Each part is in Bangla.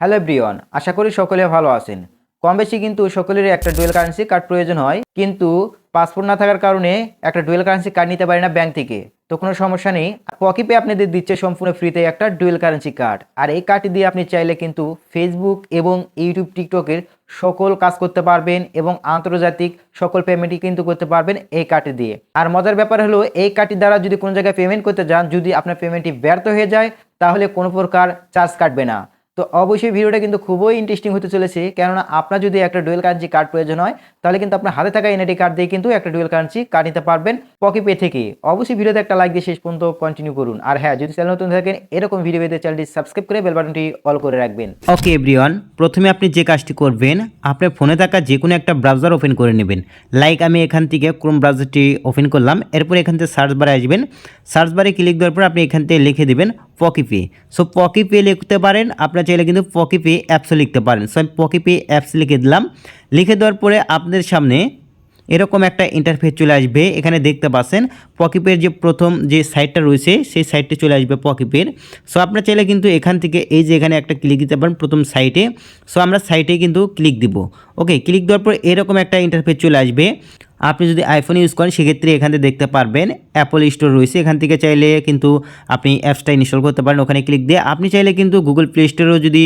হ্যালো ব্রিয়ন আশা করি সকলে ভালো আছেন। কম বেশি কিন্তু সকলেরই একটা ডুয়েল কারেন্সি কার্ড প্রয়োজন হয়, কিন্তু পাসপোর্ট না থাকার কারণে একটা ডুয়েল কারেন্সি কার্ড নিতে পারি না ব্যাংক থেকে। তো কোনো সমস্যা নেই পকিপে আপনাদের দিচ্ছে সম্পূর্ণ ফ্রিতে একটা ডুয়েল কারেন্সি কার্ড আর এই কার্ডটি দিয়ে আপনি চাইলে কিন্তু ফেসবুক এবং ইউটিউব টিকটকের সকল কাজ করতে পারবেন এবং আন্তর্জাতিক সকল পেমেন্টই কিন্তু করতে পারবেন এই কার্ডটি দিয়ে। আর মজার ব্যাপার হলো, এই কার্ডটির দ্বারা যদি কোনো জায়গায় পেমেন্ট করতে যান, যদি আপনার পেমেন্টটি ব্যর্থ হয়ে যায়, তাহলে কোনো প্রকার চার্জ কাটবে না। তো অবশ্যই ভিডিওটা কিন্তু খুবই ইন্টারেস্টিং হতে চলেছে। কেননা আপনার যদি একটা ডুয়েল কারেন্সি কার্ড প্রয়োজন হয়, তাহলে কিন্তু আপনার হাতে থাকা এনআইডি কার্ড দিয়ে কিন্তু একটা ডুয়েল কারেন্সি কার্ড নিতে পারবেন পকি পে থেকে। অবশ্যই ভিডিওতে একটা লাইক দিয়ে শেষ পর্যন্ত কন্টিনিউ করুন। আর হ্যাঁ যদি চ্যানেল নতুন থাকেন, এরকম ভিডিও পেতে চ্যানেলটি সাবস্ক্রাইব করে বেল বাটনটি অল করে রাখবেন। ওকে এভরিওয়ান প্রথমে আপনি যে কাজটি করবেন, আপনার ফোনে থাকা যে কোনো একটা ব্রাউজার ওপেন করে নেবেন। লাইক আমি এখান থেকে ক্রোম ব্রাউজারটি ওপেন করলাম, এরপর এখান থেকে সার্চ বারে আসবেন। সার্চ বারে ক্লিক দেওয়ার পর আপনি এখান থেকে লিখে দেবেন পকিপে সো পকিপে লিখতে পারেন, আপনার চাইলে কিন্তু পকিপে অ্যাপসও লিখতে পারেন। সো আমি পকিপে অ্যাপস লিখে দিলাম। লিখে দেওয়ার পরে আপনাদের সামনে এরকম একটা ইন্টারফেস চলে আসবে। এখানে দেখতে পাচ্ছেন পকিপের যে প্রথম যে সাইটটা রয়েছে, সেই সাইটটি চলে আসবে পকিপের সো আপনার চাইলে কিন্তু এখান থেকে এই যে এখানে একটা ক্লিক দিতে পারেন প্রথম সাইটে সো আমরা সাইটে কিন্তু ক্লিক দিব। ওকে ক্লিক দেওয়ার পর এরকম একটা ইন্টারফেস চলে আসবে। আপনি যদি আইফোন ইউজ করেন, সেক্ষেত্রে এখান থেকে দেখতে পারবেন অ্যাপল স্টোর রয়েছে এখান থেকে চাইলে, কিন্তু আপনি অ্যাপসটা ইনস্টল করতে পারেন। ওখানে ক্লিক দিয়ে আপনি চাইলে কিন্তু গুগল প্লে স্টোরেও যদি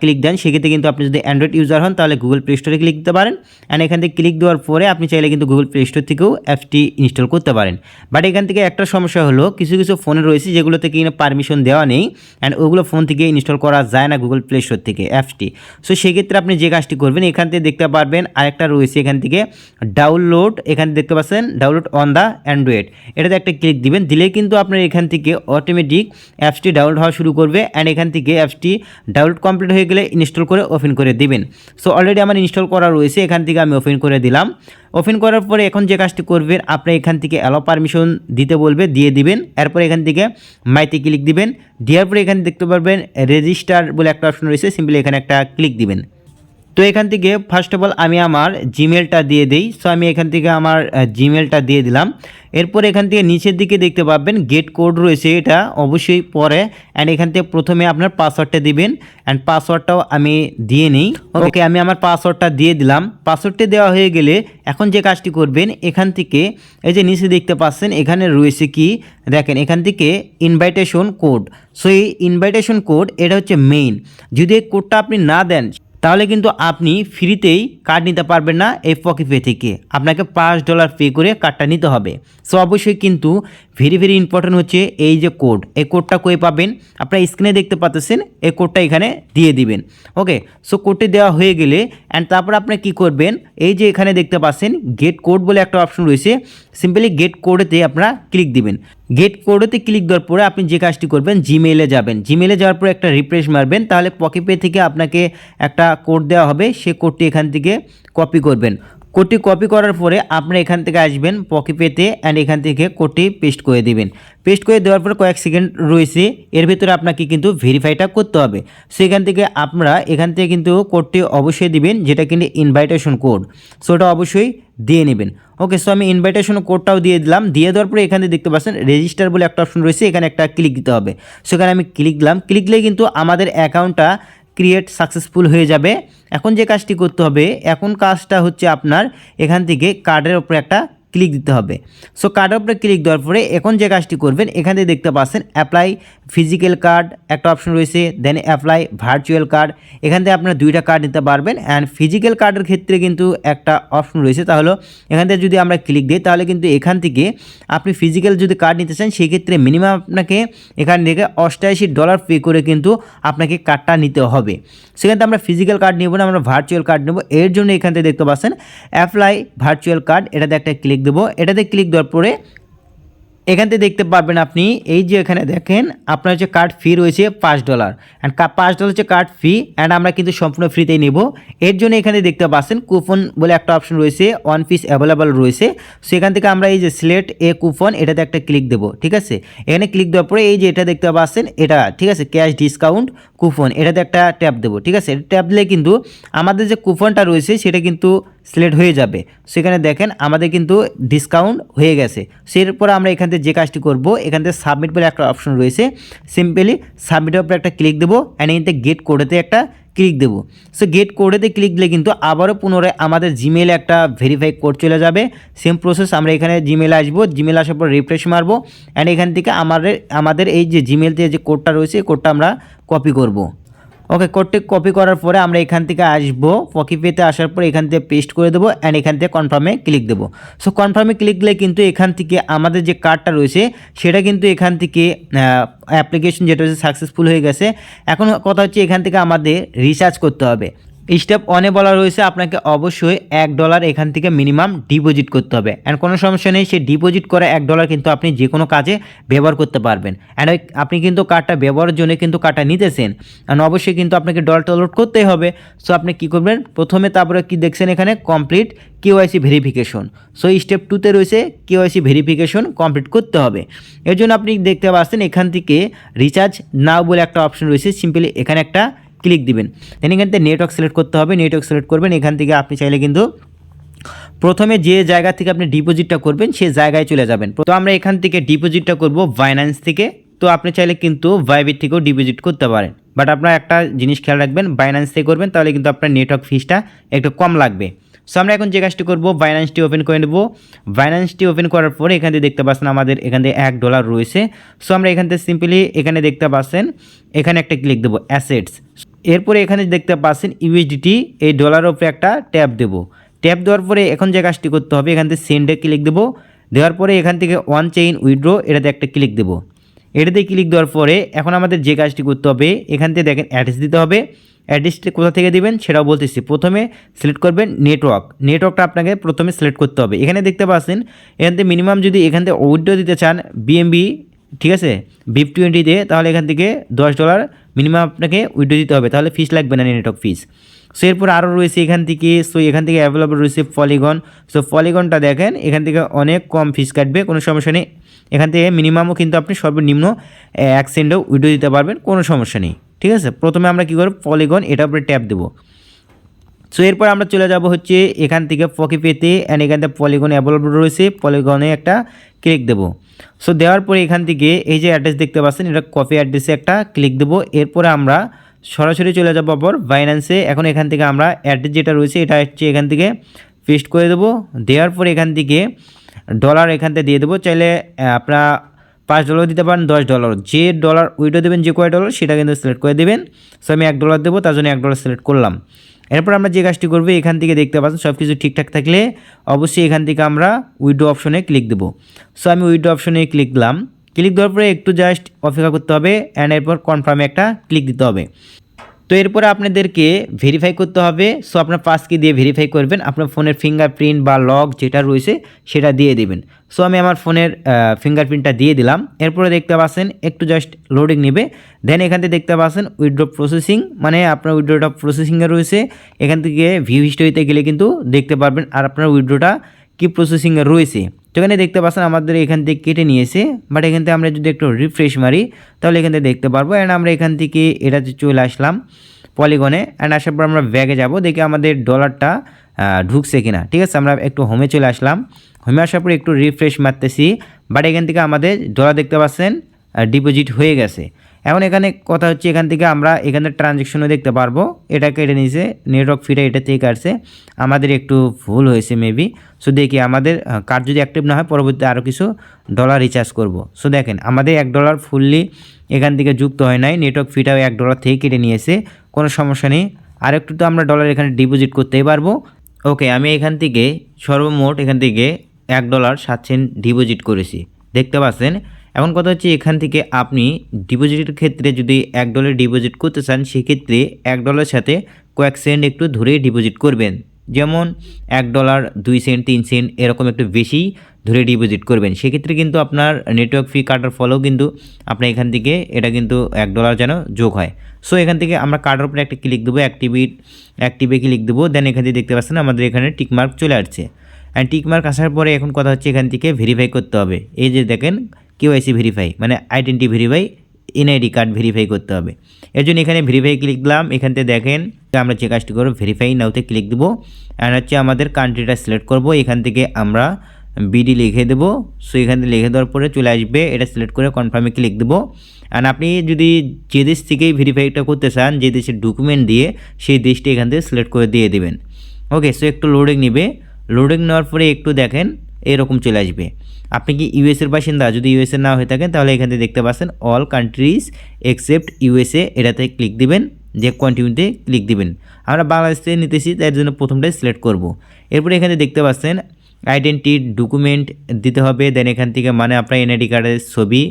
ক্লিক দেন, সেক্ষেত্রে কিন্তু আপনি যদি অ্যান্ড্রয়েড ইউজার হন, তাহলে গুগল প্লে স্টোরে ক্লিক দিতে পারেন। অ্যান্ড এখান থেকে ক্লিক দেওয়ার পরে আপনি চাইলে কিন্তু গুগল প্লে স্টোর থেকেও অ্যাপসটি ইনস্টল করতে পারেন। বাট এখান থেকে একটা সমস্যা হলো, কিছু কিছু ফোনে রয়েছে যেগুলোতে কিনা পারমিশন দেওয়া নেই অ্যান্ড ওগুলো ফোন থেকে ইনস্টল করা যায় না গুগল প্লে স্টোর থেকে অ্যাপসটি সো সেক্ষেত্রে আপনি যে কাজটি করবেন, এখান থেকে দেখতে পারবেন, আরেকটা রয়েছে এখান থেকে ডাউনলোড এখানে দেখতে পাচ্ছেন, ডাউনলোড অন দ্য অ্যান্ড্রয়েড এটাতে একটা ক্লিক দিবেন, দিলেই কিন্তু আপনার এখান থেকে অটোমেটিক অ্যাপসটি ডাউনলোড হওয়া শুরু করবে অ্যান্ড এখান থেকে অ্যাপসটি ডাউনলোড কমপ্লিট হয়ে গেলে ইনস্টল করে ওপেন করে দিবেন। সো অলরেডি আমার ইনস্টল করা রয়েছে, এখান থেকে আমি ওপেন করে দিলাম। ওপেন করার পরে এখন যে কাজটি করবেন, আপনি এখান থেকে অ্যালো পারমিশন দিতে বলবে, দিয়ে দিবেন। এরপর এখান থেকে মাইতে ক্লিক দিবেন। দেওয়ার পরে এখানে দেখতে পারবেন রেজিস্টার বলে একটা অপশন রয়েছে সিম্পলি এখানে একটা ক্লিক দিবেন। তো এখান থেকে ফার্স্ট অফ অল আমি আমার জিমেলটা দিয়ে দিই। সো আমি এখান থেকে আমার জিমেলটা দিয়ে দিলাম। এরপর এখান থেকে নিচের দিকে দেখতে পাবেন গেট কোড রয়েছে এটা অবশ্যই পরে। অ্যান্ড এখান থেকে প্রথমে আপনার পাসওয়ার্ডটা দিবেন। অ্যান্ড পাসওয়ার্ডটাও আমি দিয়ে নিই। ওকে আমি আমার পাসওয়ার্ডটা দিয়ে দিলাম। পাসওয়ার্ডটা দেওয়া হয়ে গেলে এখন যে কাজটি করবেন এখান থেকে এই যে নিচে দেখতে পাচ্ছেন এখানে রয়েছে কি? দেখেন এখান থেকে ইনভাইটেশন কোড সো এই ইনভাইটেশন কোড এটা হচ্ছে মেইন যদি এই কোডটা আপনি না দেন তাহলে কিন্তু আপনি ফ্রিতেই কার্ড নিতে পারবেন না এই পকিপে থেকে। আপনাকে পাঁচ ডলার পে করে কার্ডটা নিতে হবে। সো অবশ্যই কিন্তু ভেরি ভেরি ইম্পর্টেন্ট হচ্ছে এই যে কোড এই কোডটা কই পাবেন? আপনারা স্ক্রিনে দেখতে পাচ্ছেন এই কোডটা এখানে দিয়ে দিবেন। ওকে সো কোডটি দেওয়া হয়ে গেলে অ্যান্ড তারপর আপনি কি করবেন? এই যে এখানে দেখতে পাচ্ছেন গেট কোড বলে একটা অপশন রয়েছে। সিম্পলি গেট কোডেতে আপনারা ক্লিক দিবেন। গেট কোডেতে ক্লিক দেওয়ার পরে আপনি যে কাজটি করবেন জিমেইলে যাবেন। জিমেইলে যাওয়ার পরে একটা রিফ্রেশ মারবেন, তাহলে পকিপে থেকে আপনাকে একটা কোড দেওয়া হবে। সে কোডটি এখান থেকে কপি করবেন। কোডটি কপি করার পরে আপনি এখান থেকে আসবেন পকি পেতে অ্যান্ড এখান থেকে কোডটি পেস্ট করে দিবেন। পেস্ট করে দেওয়ার পরে কয়েক সেকেন্ড রয়েছে, এর ভিতরে আপনাকে কিন্তু ভেরিফাইটা করতে হবে। সেখান থেকে আপনারা এখান থেকে কিন্তু কোডটি অবশ্যই দিবেন, যেটা কিন্তু ইনভাইটেশন কোড সো ওটা অবশ্যই দিয়ে নেবেন। ওকে সো আমি ইনভাইটেশন কোডটাও দিয়ে দিলাম। দিয়ে দেওয়ার পরে এখানে দেখতে পাচ্ছেন রেজিস্টার বলে একটা অপশন রয়েছে, এখানে একটা ক্লিক দিতে হবে। সেখানে আমি ক্লিক দিলাম। ক্লিক দিলে কিন্তু আমাদের অ্যাকাউন্টটা ক্রিয়েট সাকসেসফুল হয়ে যাবে। এখন যে কাজটি করতে হবে, এখন কাজটা হচ্ছে আপনার এখান থেকে কার্ডের ওপরে একটা ক্লিক দিতে হবে। সো কার্ডের উপরে ক্লিক দেওয়ার পরে এখন যে কাজটি করবেন, এখান থেকে দেখতে পাচ্ছেন অ্যাপ্লাই ফিজিক্যাল কার্ড একটা অপশন রয়েছে দেন অ্যাপ্লাই ভার্চুয়াল কার্ড এখান থেকে আপনারা দুইটা কার্ড নিতে পারবেন অ্যান্ড ফিজিক্যাল কার্ডের ক্ষেত্রে কিন্তু একটা অপশন রয়েছে। তাহলে এখান থেকে যদি আমরা ক্লিক দিই, তাহলে কিন্তু এখান থেকে আপনি ফিজিক্যাল যদি কার্ড নিতে চান, সেক্ষেত্রে মিনিমাম আপনাকে এখান থেকে অষ্টাশি ডলার পে করে কিন্তু আপনাকে কার্ডটা নিতে হবে। সেখান আমরা ফিজিক্যাল কার্ড নেব না, আমরা ভার্চুয়াল কার্ড নেব। এর জন্য এখান থেকে দেখতে পাচ্ছেন অ্যাপ্লাই ভার্চুয়াল কার্ড এটাতে একটা ক্লিক দেবো। এটাতে ক্লিক দেওয়ার পরে এখান থেকে দেখতে পারবেন আপনি, এই যে এখানে দেখেন, আপনার হচ্ছে কার্ড ফি রয়েছে পাঁচ ডলার অ্যান্ড পাঁচ ডলার হচ্ছে কার্ড ফি অ্যান্ড আমরা কিন্তু সম্পূর্ণ ফ্রিতেই নেব। এর জন্য এখানে দেখতে পাচ্ছেন কুপন বলে একটা অপশন রয়েছে ওয়ান পিস অ্যাভেলেবল রয়েছে। সেখান থেকে আমরা এই যে সিলেক্ট এ কুপন এটাতে একটা ক্লিক দেবো, ঠিক আছে? এখানে ক্লিক দেওয়ার পরে এই যে এটা দেখতে পাচ্ছেন, এটা, ঠিক আছে? ক্যাশ ডিসকাউন্ট কুপন এটাতে একটা ট্যাপ দেবো, ঠিক আছে? ট্যাপ দিলে কিন্তু আমাদের যে কুপনটা রয়েছে, সেটা কিন্তু সিলেক্ট হয়ে যাবে। সেখানে দেখেন আমাদের কিন্তু ডিসকাউন্ট হয়ে গেছে। সেরপর আমরা এখান থেকে যে কাজটি করব, এখান থেকে সাবমিট বলে একটা অপশন রয়েছে। সিম্পলি সাবমিটের উপরে একটা ক্লিক দেবো অ্যান্ড এখান থেকে গেট কোডেতে একটা ক্লিক দেবো। সো গেট কোডেতে ক্লিক দিলে কিন্তু আবারও পুনরায় আমাদের জিমেলে একটা ভেরিফাই কোড চলে যাবে। সেম প্রসেস আমরা এখানে জিমেলে আসব। জিমেল আসার পর রিফ্রেশ মারবো অ্যান্ড এখান থেকে আমাদের আমাদের এই যে জিমেলতে যে কোডটা রয়েছে কোডটা আমরা কপি করব। ওকে কোডটি কপি করার পরে আমরা এখান থেকে আসব। পকি পেতে আসার পর এখান থেকে পেস্ট করে দেবো অ্যান্ড এখান থেকে কনফার্মে ক্লিক দেবো। সো কনফার্মে ক্লিক দিলে কিন্তু এখান থেকে আমাদের যে কার্ডটা রয়েছে, সেটা কিন্তু এখান থেকে অ্যাপ্লিকেশন যেটা হচ্ছে সাকসেসফুল হয়ে গেছে। এখন কথা হচ্ছে এখান থেকে আমাদের রিচার্জ করতে হবে। স্টেপ অনে বলা রয়েছে আপনাকে অবশ্যই এক ডলার এখান থেকে মিনিমাম ডিপোজিট করতে হবে। অ্যান্ড কোনো সমস্যা নেই, সেই ডিপোজিট করা এক ডলার কিন্তু আপনি যে কোনো কাজে ব্যবহার করতে পারবেন। অ্যান্ড আপনি কিন্তু কার্ডটা ব্যবহারের জন্য কিন্তু কার্ডটা নিতেছেন। অ্যান্ড অবশ্যই কিন্তু আপনাকে ডলারটা লোড করতেই হবে। সো আপনি কী করবেন? প্রথমে তারপরে কি দেখছেন এখানে? Complete KYC verification so step টুতে রয়েছে কেওয়াইসি ভেরিফিকেশন কমপ্লিট করতে হবে। এর জন্য আপনি দেখতে পাচ্ছেন এখান থেকে রিচার্জ নাও বলে একটা অপশন রয়েছে। সিম্পলি এখানে একটা ক্লিক দিবেন। দেন এখান থেকে নেটওয়ার্ক সিলেক্ট করতে হবে। নেটওয়ার্ক সিলেক্ট করবেন। এখান থেকে আপনি চাইলে কিন্তু প্রথমে যে জায়গা থেকে আপনি ডিপোজিটটা করবেন সেই জায়গায় চলে যাবেন। তো আমরা এখান থেকে ডিপোজিটটা করব বাইন্যান্স থেকে। তো আপনি চাইলে কিন্তু ভাইবিট থেকেও ডিপোজিট করতে পারেন। বাট আপনার একটা জিনিস খেয়াল রাখবেন বাইন্যান্স থেকে করবেন, তাহলে কিন্তু আপনার নেটওয়ার্ক ফিসটা একটু কম লাগবে। সো আমরা এখন যে কাজটি করব বাইন্যান্সটি ওপেন করে নেব। বাইন্যান্সটি ওপেন করার পরে এখান থেকে দেখতে পাচ্ছেন আমাদের এখান থেকে এক ডলার রয়েছে। সো আমরা এখান থেকে সিম্পলি এখানে দেখতে পাচ্ছেন, এখানে একটা ক্লিক দেবো অ্যাসেটস এরপরে এখানে দেখতে পাচ্ছেন ইউএসডিটি এই ডলারের উপরে একটা ট্যাপ দেবো। ট্যাপ দেওয়ার পরে এখন যে কাজটি করতে হবে, এখান থেকে সেন্ডে ক্লিক দেবো। দেওয়ার পরে এখান থেকে ওয়ান চেইন উইড্রো এটাতে একটা ক্লিক দেবো। এটাতে ক্লিক দেওয়ার পরে এখন আমাদের যে কাজটি করতে হবে, এখান থেকে দেখেন অ্যাড্রেস দিতে হবে। অ্যাড্রেসটি কোথা থেকে দেবেন সেটাও বলতেছি। প্রথমে সিলেক্ট করবেন নেটওয়ার্ক নেটওয়ার্কটা আপনাকে প্রথমে সিলেক্ট করতে হবে। এখানে দেখতে পাচ্ছেন, এখান থেকে মিনিমাম যদি এখান থেকে উইড্রো দিতে চান বিএমবি ঠিক আছে? বিপ টোয়েন্টিতে তাহলে এখান থেকে দশ ডলার মিনিমাম আপনাকে উইড্রো দিতে হবে। তাহলে ফিস লাগবে না নেটওয়ার্ক ফিস সো এরপর আরও রয়েছে এখান থেকে সো এখান থেকে অ্যাভেলেবল রয়েছে পলিগন সো পলিগনটা দেখেন, এখান থেকে অনেক কম ফিস কাটবে, কোনো সমস্যা নেই। এখান থেকে মিনিমামও কিন্তু আপনি সর্বনিম্ন এক সেন্টও উইড্রো দিতে পারবেন, কোনো সমস্যা নেই। ঠিক আছে? প্রথমে আমরা কী করব? পলিগন এটার উপরে ট্যাপ দেবো। সো এরপর আমরা চলে যাব হচ্ছে এখান থেকে ফকি পেতে অ্যান্ড এখান থেকে পলিগন অ্যাভেলেবল রয়েছে। পলিগনে একটা ক্লিক দেবো। সো দেওয়ার পরে এখান থেকে এই যে অ্যাড্রেস দেখতে পাচ্ছেন, এটা কপি অ্যাড্রেসে একটা ক্লিক দেবো। এরপরে আমরা সরাসরি চলে যাব আবার বাইন্যান্সে এখন এখান থেকে আমরা অ্যাড্রেস যেটা রয়েছে, এটা হচ্ছে এখান থেকে পেস্ট করে দেবো। দেওয়ার পরে এখান থেকে ডলার এখান থেকে দিয়ে দেবো। চাইলে আপনারা পাঁচ ডলার দিতে পারেন, দশ ডলার যে ডলার উইডো দেবেন, যে কয় ডলার সেটা কিন্তু সিলেক্ট করে দেবেন। সো আমি এক ডলার দেবো, তার জন্য এক ডলার সিলেক্ট করলাম। এরপর আমরা যে কাজটি করব, এখান থেকে দেখতে পাচ্ছেন সব কিছু ঠিকঠাক থাকলে অবশ্যই এখান থেকে আমরা উইডো অপশনে ক্লিক দেবো। সো আমি উইডো অপশনে ক্লিক দিলাম। ক্লিক দেওয়ার পরে একটু জাস্ট অপেক্ষা করতে হবে অ্যান্ড এরপর কনফার্মে একটা ক্লিক দিতে হবে। তো এরপরে আপনাদেরকে ভেরিফাই করতে হবে। সো আপনার পাস কি দিয়ে ভেরিফাই করবেন। আপনার ফোনের ফিঙ্গারপ্রিন্ট বা লক যেটা রয়েছে, সেটা দিয়ে দেবেন। সো আমি আমার ফোনের ফিঙ্গারপ্রিন্টটা দিয়ে দিলাম। এরপরে দেখতে পাচ্ছেন, একটু জাস্ট লোডিং নেবে। দেন এখান থেকে দেখতে পাচ্ছেন উইড্রো প্রসেসিং মানে আপনার উইড্রোটা প্রসেসিংয়ে রয়েছে। এখান থেকে ভিউ হিস্টোরিতে গেলে কিন্তু দেখতে পারবেন, আর আপনার উইড্রোটা কি প্রসেসিং রয়েছে। তো এখানে দেখতে পাচ্ছেন, আমাদের এখান থেকে কেটে নিয়েছে বাট এখান থেকে আমরা যদি একটু রিফ্রেশ মারি, তাহলে এখান থেকে দেখতে পারব। অ্যান্ড আমরা এখান থেকে এটাতে চলে আসলাম পলিগনে অ্যান্ড আসার পর আমরা ব্যাগে যাব, দেখি আমাদের ডলারটা ঢুকছে কিনা। ঠিক আছে, আমরা একটু হোমে চলে আসলাম। হোমে আসার পর একটু রিফ্রেশ মারতেছি বাট এখান থেকে আমাদের ডলার দেখতে পাচ্ছেন ডিপোজিট হয়ে গেছে। এখন এখানে কথা হচ্ছে, এখান থেকে আমরা এখানে ট্রানজ্যাকশনও দেখতে পারব। এটা কেটে নিয়েছে নেটওয়ার্ক ফিটা এটা থেকে কাটছে আমাদের একটু ভুল হয়েছে মেবি সো দেখি আমাদের কার্ড যদি অ্যাক্টিভ না হয়, পরবর্তীতে আরও কিছু ডলার রিচার্জ করব। সো দেখেন, আমাদের এক ডলার ফুললি এখান থেকে যুক্ত হয় নাই। নেটওয়ার্ক ফিটাও এক ডলার থেকে কেটে নিয়েছে। কোনো সমস্যা নেই। আর একটু তো আমরা ডলার এখানে ডিপোজিট করতেই পারব। ওকে আমি এখান থেকে সর্বমোট এখান থেকে এক ডলার সাত সেন্ট ডিপোজিট করেছি। দেখতে পাচ্ছেন? এখন কথা হচ্ছে এখান থেকে আপনি ডিপোজিটের ক্ষেত্রে যদি এক ডলার ডিপোজিট করতে চান, সেক্ষেত্রে এক ডলারের সাথে কয়েক সেন্ট একটু ধরেই ডিপোজিট করবেন। যেমন এক ডলার দুই সেন্ট তিন সেন্ট এরকম একটু বেশি ধরে ডিপোজিট করবেন। সেক্ষেত্রে কিন্তু আপনার নেটওয়ার্ক ফি কাটার ফলেও কিন্তু আপনার এখান থেকে এটা কিন্তু এক ডলার যেন যোগ হয়। সো এখান থেকে আমরা কার্ডের উপরে একটা ক্লিক দেবো অ্যাক্টিভিট অ্যাক্টিভে ক্লিক দেবো দেন এখান থেকে দেখতে পাচ্ছেন আমাদের এখানে টিকমার্ক চলে আসছে। অ্যান্ড টিকমার্ক আসার পরে এখন কথা হচ্ছে এখান থেকে ভেরিফাই করতে হবে। এই যে দেখেন কেওয়াইসি ভেরিফাই মানে identity verify NID card verify করতে হবে। এর জন্য এখানে ভেরিফাই ক্লিক দিলাম, এখান থেকে দেখেন আমরা যে কাজটি করব ভেরিফাই নাওতে ক্লিক দেবো। অ্যান্ড হচ্ছে আমাদের কান্ট্রিটা সিলেক্ট করব। এখান থেকে আমরা বিডি লিখে দেবো। সো এখান থেকে লিখে দেওয়ার পরে চলে আসবে। এটা সিলেক্ট করে কনফার্মে ক্লিক দেবো। অ্যান্ড আপনি যদি যে দেশ থেকেই ভেরিফাইটা করতে চান, যে দেশের ডকুমেন্ট দিয়ে, সেই দেশটি এখান থেকে সিলেক্ট করে দিয়ে দেবেন। ওকে সো একটু লোডিং নেবে। লোডিং নেওয়ার পরে একটু দেখেন, এরকম চলে আসবে। আপনি কি ইউএসের বাসিন্দা? যদি ইউএসএ না হয়ে থাকেন, তাহলে এখান থেকে দেখতে পাচ্ছেন অল কান্ট্রিজ এক্সেপ্ট ইউএসএ এটাতে ক্লিক দিবেন। যে কন্টিনিউতে ক্লিক দিবেন। আমরা বাংলাদেশ নিতেছি তার জন্য প্রথমটাই সিলেক্ট করব। এরপরে এখানে দেখতে পাচ্ছেন আইডেন্টি ডকুমেন্ট দিতে হবে দেন এখান থেকে মানে আপনার এনআইডি কার্ডের ছবি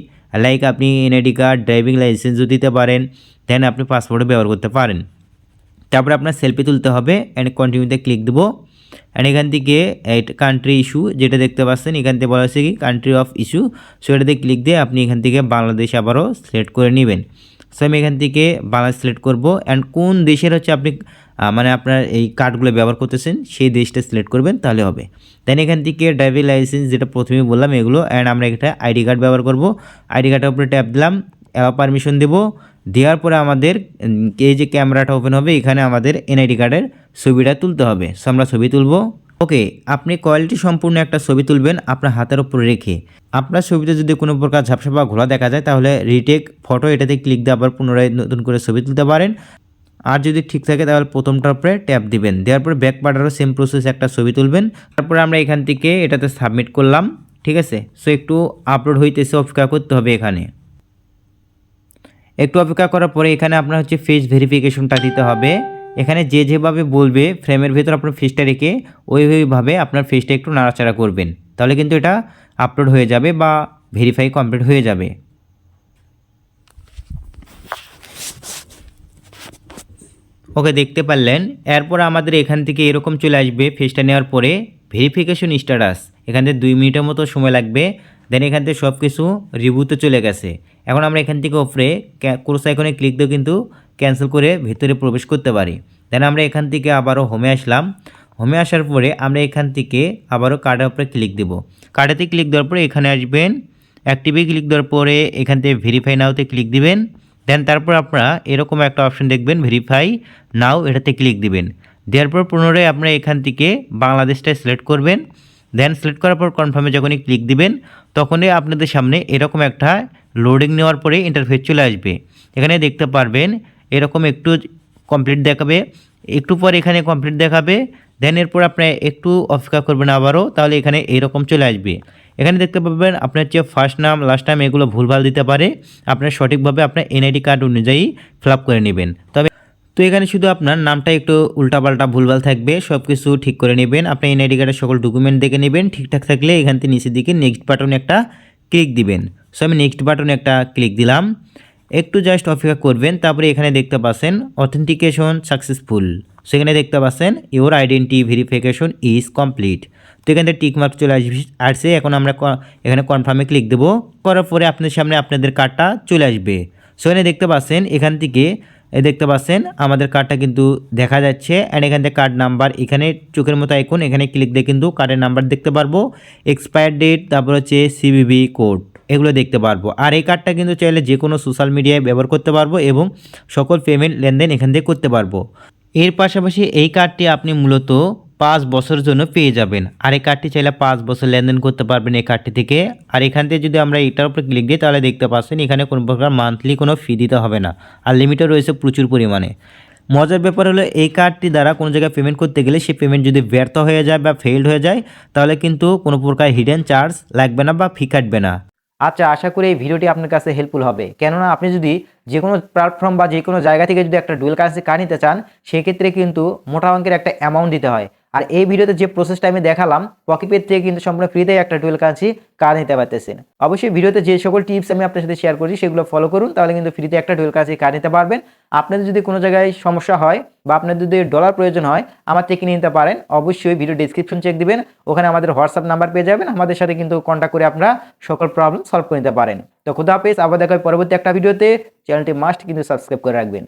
লাইক আপনি এনআইডি কার্ড ড্রাইভিং লাইসেন্সও দিতে পারেন দেন আপনি পাসপোর্টও ব্যবহার করতে পারেন। তারপরে আপনার সেলফি তুলতে হবে অ্যান্ড কন্টিনিউতে ক্লিক দেবো। অ্যান্ড এখান থেকে কান্ট্রি ইস্যু যেটা দেখতে পাচ্ছেন, এখান থেকে বলা হচ্ছে কি কান্ট্রি অফ ইস্যু সো এটাতে ক্লিক দিয়ে আপনি এখান থেকে বাংলাদেশ আবারও সিলেক্ট করে নেবেন। সো আমি এখান থেকে বাংলাদেশ সিলেক্ট করব। অ্যান্ড কোন দেশের হচ্ছে আপনি মানে আপনার এই কার্ডগুলো ব্যবহার করতেছেন, সেই দেশটা সিলেক্ট করবেন, তাহলে হবে। দেন এখান থেকে ড্রাইভিং লাইসেন্স যেটা প্রথমে বললাম এগুলো অ্যান্ড আমরা একটা আইডি কার্ড ব্যবহার করব। আইডি কার্ডের উপরে ট্যাপ দিলাম পারমিশন দেবো। দেওয়ার পরে আমাদের এই যে ক্যামেরাটা ওপেন হবে, এখানে আমাদের এনআইডি কার্ডের ছবিটা তুলতে হবে। সো আমরা ছবি তুলবো। ওকে, আপনি কোয়ালিটি সম্পূর্ণ একটা ছবি তুলবেন আপনার হাতের উপর রেখে। আপনার ছবিতে যদি কোনো প্রকার ঝাপসা বা ঘোলা দেখা যায়, তাহলে রিটেক ফটো এটাতে ক্লিক দিয়ে আবার পুনরায় নতুন করে ছবি তুলতে পারেন। আর যদি ঠিক থাকে, তাহলে প্রথমটার উপরে ট্যাপ দিবেন। দেওয়ার পরে ব্যাক পার্টারও সেম প্রসেস একটা ছবি তুলবেন। তারপরে আমরা এখান থেকে এটাতে সাবমিট করলাম, ঠিক আছে? সো একটু আপলোড হইতেছে, অপেক্ষা করতে হবে এখানে। একটু অপেক্ষা করার পরে এখানে আপনার হচ্ছে ফেস ভেরিফিকেশনটা দিতে হবে। এখানে যে যেভাবে বলবে ফ্রেমের ভেতর আপনার ফেসটা রেখে ওই ওইভাবে আপনার ফেসটা একটু নাড়াচাড়া করবেন। তাহলে কিন্তু এটা আপলোড হয়ে যাবে বা ভেরিফাই কমপ্লিট হয়ে যাবে। ওকে, দেখতে পারলেন? এরপর আমাদের এখান থেকে এরকম চলে আসবে ফেসটা নেওয়ার পরে ভেরিফিকেশন স্ট্যাটাস এখান থেকে দুই মিনিটের মতো সময় লাগবে। দেন এখান থেকে সব কিছু রিভিউতে চলে গেছে। এখন আমরা এখান থেকে ওপরে ক্রোস আইকনে ক্লিক দিয়ে কিন্তু ক্যান্সেল করে ভেতরে প্রবেশ করতে পারি। দেন আমরা এখান থেকে আবারও হোমে আসলাম। হোমে আসার পরে আমরা এখান থেকে আবারও কার্ডের উপরে ক্লিক দেব। কার্ডেতে ক্লিক দেওয়ার পরে এখানে আসবেন। অ্যাক্টিভে ক্লিক দেওয়ার পরে এখান থেকে ভেরিফাই নাওতে ক্লিক দিবেন। দেন তারপর আপনারা এরকম একটা অপশন দেখবেন ভেরিফাই নাও এটাতে ক্লিক দিবেন। দেওয়ার পর পুনরায় আপনারা এখান থেকে বাংলাদেশটা সিলেক্ট করবেন। দেন সিলেক্ট করার পর কনফার্মে যখনই ক্লিক দিবেন তখনই আপনাদের সামনে এরকম একটা লোডিং নেওয়ার পরে ইন্টারফেস চলে আসবে। এখানে দেখতে পারবেন, এরকম একটু কমপ্লিট দেখাবে, একটু পর এখানে কমপ্লিট দেখাবে দেন এরপর আপনি একটু অপেক্ষা করবেন আবারও, তাহলে এখানে এইরকম চলে আসবে। এখানে দেখতে পাবেন আপনার যে ফার্স্ট নাম লাস্ট নাম এগুলো ভুলভাল দিতে পারে, আপনার সঠিকভাবে আপনার এনআইডি কার্ড অনুযায়ী ফিল করে নেবেন। তবে তো এখানে শুধু আপনার নামটা একটু উল্টাপাল্টা ভুলভাল থাকবে সব কিছু ঠিক করে নেবেন। আপনি এনআইডি কার্ডের সকল ডকুমেন্ট দেখে নেবেন, ঠিকঠাক থাকলে এখান থেকে নিচের দিকে নেক্সট বাটনে একটা ক্লিক দিবেন। সো আমি নেক্সট বাটনে একটা ক্লিক দিলাম। একটু জাস্ট অপেক্ষা করবেন, তারপরে এখানে দেখতে পাচ্ছেন অথেন্টিকেশন সাকসেসফুল সেখানে দেখতে পাচ্ছেন your identity verification is complete তো এখান থেকে টিক মার্ক চলে আসবে, আসছে। এখন আমরা এখানে কনফার্মে ক্লিক দেবো। করার পরে আপনার সামনে আপনাদের কার্ডটা চলে আসবে। সেখানে দেখতে পাচ্ছেন এখান থেকে এ দেখতে পাচ্ছেন, আমাদের কার্ডটা কিন্তু দেখা যাচ্ছে। অ্যান্ড এখান থেকে কার্ড নাম্বার এখানে চোখের মতো আইকন এখানে ক্লিক দিয়ে কিন্তু কার্ডের নাম্বার দেখতে পারব। এক্সপায়ার ডেট তারপর হচ্ছে সিবিবি কোড এগুলো দেখতে পারব। আর এই কার্ডটা কিন্তু চাইলে যে কোনো সোশ্যাল মিডিয়ায় ব্যবহার করতে পারব এবং সকল পেমেন্ট লেনদেন এখান থেকে করতে পারব। এর পাশাপাশি এই কার্ডটি আপনি মূলত পাঁচ বছরের জন্য পেয়ে যাবেন। আর এই কার্ডটি চাইলে পাঁচ বছর লেনদেন করতে পারবেন এই কার্ডটি থেকে। আর এখান থেকে যদি আমরা এটার উপরে ক্লিক দিই, তাহলে দেখতে পাচ্ছেন এখানে কোনো প্রকার মান্থলি কোনো ফি দিতে হবে না। আর লিমিটও রয়েছে প্রচুর পরিমাণে। মজার ব্যাপার হলো, এই কার্ডটি দ্বারা কোনো জায়গায় পেমেন্ট করতে গেলে সেই পেমেন্ট যদি ব্যর্থ হয়ে যায় বা ফেইল্ড হয়ে যায়, তাহলে কিন্তু কোনো প্রকার হিডেন চার্জ লাগবে না বা ফি কাটবে না। আচ্ছা আশা করি এই ভিডিওটি আপনার কাছে হেল্পফুল হবে। কেননা আপনি যদি যে কোনো প্ল্যাটফর্ম বা যে কোনো জায়গা থেকে যদি একটা ডুয়েল কারেন্সি কার্ড নিতে চান, সেক্ষেত্রে কিন্তু মোটা অঙ্কের একটা অ্যামাউন্ট দিতে হয়। আর এই ভিডিওতে যে প্রসেসটা আমি দেখালাম পকিপের থেকে কিন্তু সম্পূর্ণ ফ্রিতে একটা ডুয়েল কারেন্সি কার্ড নিতে পারতেছেন। অবশ্যই ভিডিওতে যে সকল টিপস আমি আপনার সাথে শেয়ার করছি, সেগুলো ফলো করুন, তাহলে কিন্তু ফ্রিতে একটা ডুয়েল কারেন্সি কার্ড নিতে পারবেন। আপনাদের যদি কোনো জায়গায় সমস্যা হয় বা আপনাদের যদি ডলার প্রয়োজন হয়, আমার থেকে নিতে পারেন। অবশ্যই ভিডিও ডিসক্রিপশন চেক দিবেন, ওখানে আমাদের হোয়াটসঅ্যাপ নাম্বার পেয়ে যাবেন। আমাদের সাথে কিন্তু কন্ট্যাক্ট করে আপনারা সকল প্রবলেম সলভ করে নিতে পারেন। তো খুদা হাফেজ, আবার দেখা পরবর্তী একটা ভিডিওতে চ্যানেলটি মাস্ট কিন্তু সাবস্ক্রাইব করে রাখবেন।